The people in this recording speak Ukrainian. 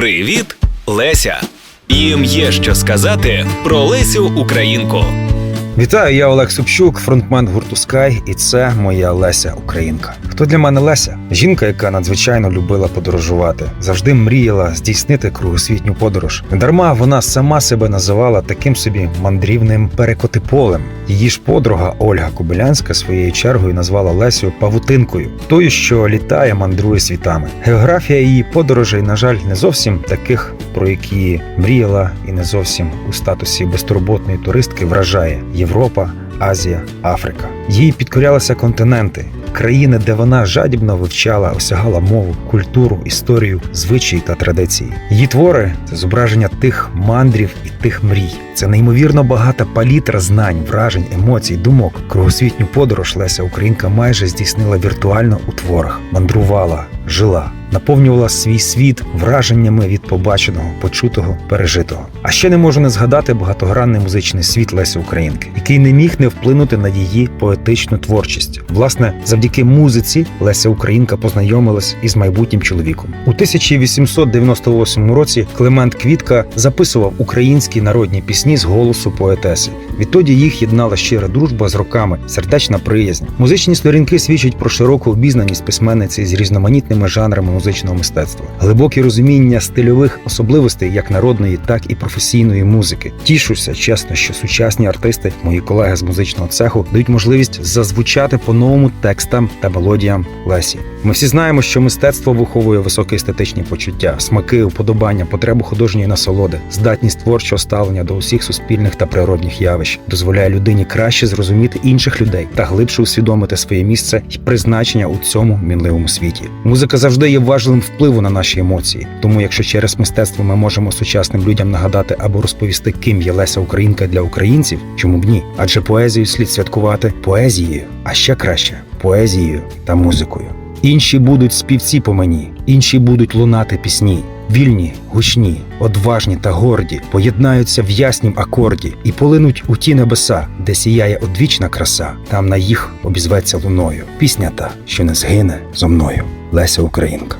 Привіт, Леся! Їм є що сказати про Лесю Українку. Вітаю, я Олег Собчук, фронтмен гурту Sky, і це моя Леся Українка. Хто для мене Леся? Жінка, яка надзвичайно любила подорожувати, завжди мріяла здійснити кругосвітню подорож. Недарма вона сама себе називала таким собі мандрівним перекотиполем. Її ж подруга Ольга Кобилянська своєю чергою назвала Лесю павутинкою, тою, що літає, мандрує світами. Географія її подорожей, на жаль, не зовсім таких, про які мріяла, і не зовсім у статусі безтурботної туристки вражає Європа, Азія, Африка. Їй підкорялися континенти. Країни, де вона жадібно вивчала, осягала мову, культуру, історію, звичаї та традиції. Її твори це зображення тих мандрів і тих мрій. Це неймовірно багата палітра знань, вражень, емоцій, думок. Кругосвітню подорож Леся Українка майже здійснила віртуально у творах, мандрувала, жила, наповнювала свій світ враженнями від побаченого, почутого, пережитого. А ще не можу не згадати багатогранний музичний світ Лесі Українки, який не міг не вплинути на її поетичну творчість. Власне, завдяки музиці Леся Українка познайомилась із майбутнім чоловіком. У 1898 році Климент Квітка записував українські народні пісні з голосу поетеси. Відтоді їх єднала щира дружба з роками, сердечна приязнь. Музичні сторінки свідчать про широку обізнаність письменниці з різноманітними жанрами музичного мистецтва, глибоке розуміння стильових особливостей як народної, так і професійної музики. Тішуся, чесно, що сучасні артисти, мої колеги з музичного цеху, дають можливість зазвучати по-новому текстам та мелодіям Лесі. Ми всі знаємо, що мистецтво виховує високі естетичні почуття, смаки, уподобання, потребу художньої насолоди, здатність творчого ставлення до усіх суспільних та природних явищ, дозволяє людині краще зрозуміти інших людей та глибше усвідомити своє місце і призначення у цьому мінливому світі. Музика завжди є важливим впливу на наші емоції. Тому, якщо через мистецтво ми можемо сучасним людям нагадати або розповісти, ким є Леся Українка для українців, чому б ні? Адже поезію слід святкувати поезією, а ще краще поезією та музикою. Інші будуть співці по мені, інші будуть лунати пісні. Вільні, гучні, одважні та горді поєднаються в яснім акорді і полинуть у ті небеса, де сіяє одвічна краса. Там на їх обізветься луною. Пісня та, що не згине зо мною. Леся Українка.